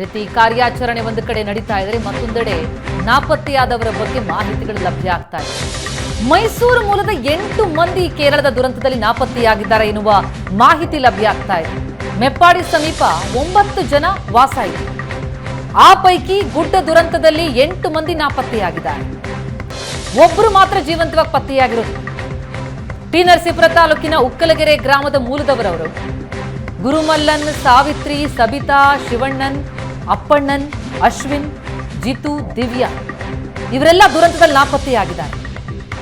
ರೀತಿ ಕಾರ್ಯಾಚರಣೆ ಒಂದು ಕಡೆ ನಡೀತಾ ಇದ್ರೆ ಮತ್ತೊಂದೆಡೆ ನಾಪತ್ತೆಯಾದವರ ಬಗ್ಗೆ ಮಾಹಿತಿಗಳು ಲಭ್ಯ ಆಗ್ತಾ ಇದೆ. ಮೈಸೂರು ಮೂಲದ ಎಂಟು ಮಂದಿ ಕೇರಳದ ದುರಂತದಲ್ಲಿ ನಾಪತ್ತೆಯಾಗಿದ್ದಾರೆ ಎನ್ನುವ ಮಾಹಿತಿ ಲಭ್ಯ ಆಗ್ತಾ ಇದೆ. ಮೆಪ್ಪಾಡಿ ಸಮೀಪ ಒಂಬತ್ತು ಜನ ವಾಸ ಇದೆ ಆ ಪೈಕಿ ಗುಡ್ಡ ದುರಂತದಲ್ಲಿ ಎಂಟು ಮಂದಿ ನಾಪತ್ತೆಯಾಗಿದ್ದಾರೆ. ಒಬ್ಬರು ಮಾತ್ರ ಜೀವಂತವಾಗಿ ಪತ್ತೆಯಾಗಿರೋದು. ಟಿ ನರಸೀಪುರ ತಾಲೂಕಿನ ಉಕ್ಕಲಗೆರೆ ಗ್ರಾಮದ ಮೂಲದವರವರು. ಗುರುಮಲ್ಲನ್, ಸಾವಿತ್ರಿ, ಸಬಿತಾ, ಶಿವಣ್ಣನ್ ಅಪ್ಪಣ್ಣನ್, ಅಶ್ವಿನ್, ಜಿತು, ದಿವ್ಯಾ ಇವರೆಲ್ಲ ದುರಂತದಲ್ಲಿ ನಾಪತ್ತೆಯಾಗಿದ್ದಾರೆ.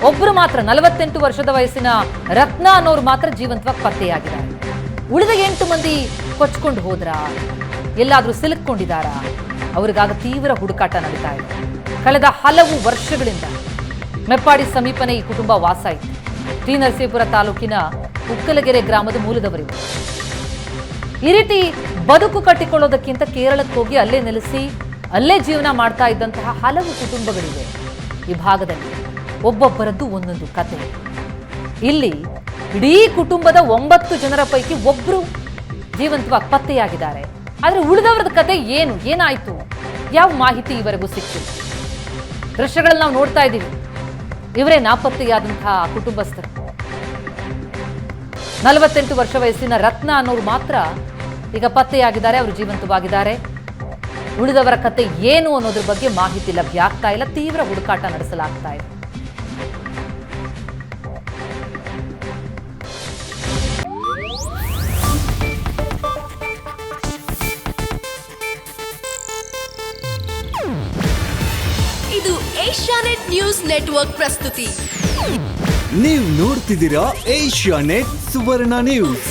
ಒಬ್ಬರು ಮಾತ್ರ ನಲವತ್ತೆಂಟು ವರ್ಷದ ವಯಸ್ಸಿನ ರತ್ನ ಅನ್ನೋರು ಮಾತ್ರ ಜೀವಂತವಾಗಿ ಪತ್ತೆಯಾಗಿದ್ದಾರೆ. ಉಳಿದ ಎಂಟು ಮಂದಿ ಕೊಚ್ಕೊಂಡು ಹೋದ್ರ? ಎಲ್ಲಾದರೂ ಸಿಲುಕೊಂಡಿದ್ದಾರಾ ಅವರಿಗಾಗ ತೀವ್ರ ಹುಡುಕಾಟ ನಡೀತಾ ಇದೆ. ಕಳೆದ ಹಲವು ವರ್ಷಗಳಿಂದ ಮೆಪ್ಪಾಡಿ ಸಮೀಪನೇ ಈ ಕುಟುಂಬ ವಾಸ ಇತ್ತು. ಟಿ. ನರಸೀಪುರ ತಾಲೂಕಿನ ಉಕ್ಕಲಗೆರೆ ಗ್ರಾಮದ ಮೂಲದವರಿವರು. ಈ ರೀತಿ ಬದುಕು ಕಟ್ಟಿಕೊಳ್ಳೋದಕ್ಕಿಂತ ಕೇರಳಕ್ಕೆ ಹೋಗಿ ಅಲ್ಲೇ ನೆಲೆಸಿ, ಅಲ್ಲೇ ಜೀವನ ಮಾಡ್ತಾ ಇದ್ದಂತಹ ಹಲವು ಕುಟುಂಬಗಳಿವೆ. ಈ ಭಾಗದಲ್ಲಿ ಒಬ್ಬೊಬ್ಬರದ್ದು ಒಂದೊಂದು ಕತೆ. ಇಲ್ಲಿ ಇಡೀ ಕುಟುಂಬದ ಒಂಬತ್ತು ಜನರ ಪೈಕಿ ಒಬ್ರು ಜೀವಂತವಾಗಿ ಪತ್ತೆಯಾಗಿದ್ದಾರೆ. ಆದ್ರೆ ಉಳಿದವರದ ಕತೆ ಏನು, ಏನಾಯ್ತು? ಯಾವ ಮಾಹಿತಿ ಇವರೆಗೂ ಸಿಕ್ಕಿಲ್ಲ. ದೃಶ್ಯಗಳಲ್ಲಿ ನಾವು ನೋಡ್ತಾ ಇದ್ದೀವಿ. ಇವರೇ ನಾಪತ್ತೆಯಾದಂತಹ ಕುಟುಂಬಸ್ಥರು. ನಲವತ್ತೆಂಟು ವರ್ಷ ವಯಸ್ಸಿನ ರತ್ನ ಅನ್ನೋರು ಮಾತ್ರ ಈಗ ಪತ್ತೆಯಾಗಿದ್ದಾರೆ ಅವರು ಜೀವಂತವಾಗಿದ್ದಾರೆ. ಉಳಿದವರ ಕತೆ ಏನು ಅನ್ನೋದ್ರ ಬಗ್ಗೆ ಮಾಹಿತಿ ಲಭ್ಯ ಆಗ್ತಾ ಇಲ್ಲ. ತೀವ್ರ ಹುಡುಕಾಟ ನಡೆಸಲಾಗ್ತಾ ಇದೆ. ಇದು ಏಷ್ಯಾನೆಟ್ ನ್ಯೂಸ್ ನೆಟ್ವರ್ಕ್ ಪ್ರಸ್ತುತಿ. ನೀವು ನೋಡ್ತಿದ್ದೀರಾ ಏಷ್ಯಾ ನೆಟ್ ಸುವರ್ಣ ನ್ಯೂಸ್.